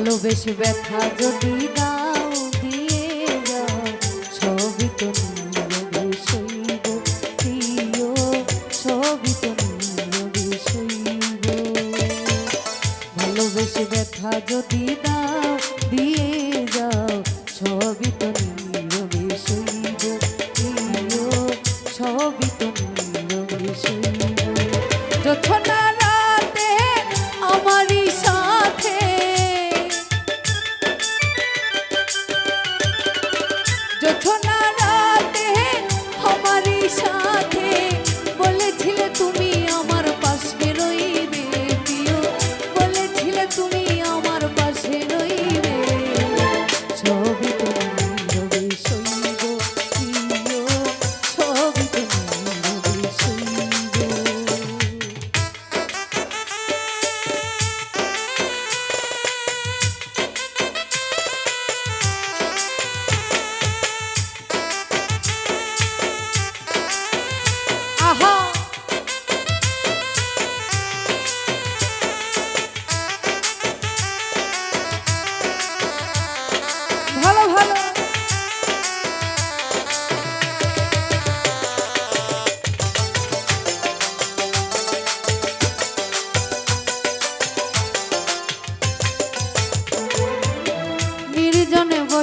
ভালোবেসে ব্যথা যদি দাও, দিয়ে যাও। ছবি তুমি শৈব প্রিয়, ছবি তুমি শৈব ভালোবেসে ব্যথা যদি দাও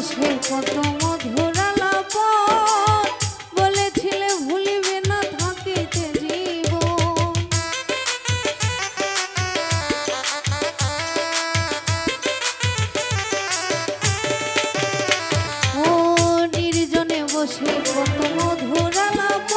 সে কত মধুর আলাপ বলেছিলে ভুলিবে না থাকিতে জীব ও নির্জনে বসে কত মধুর আলাপ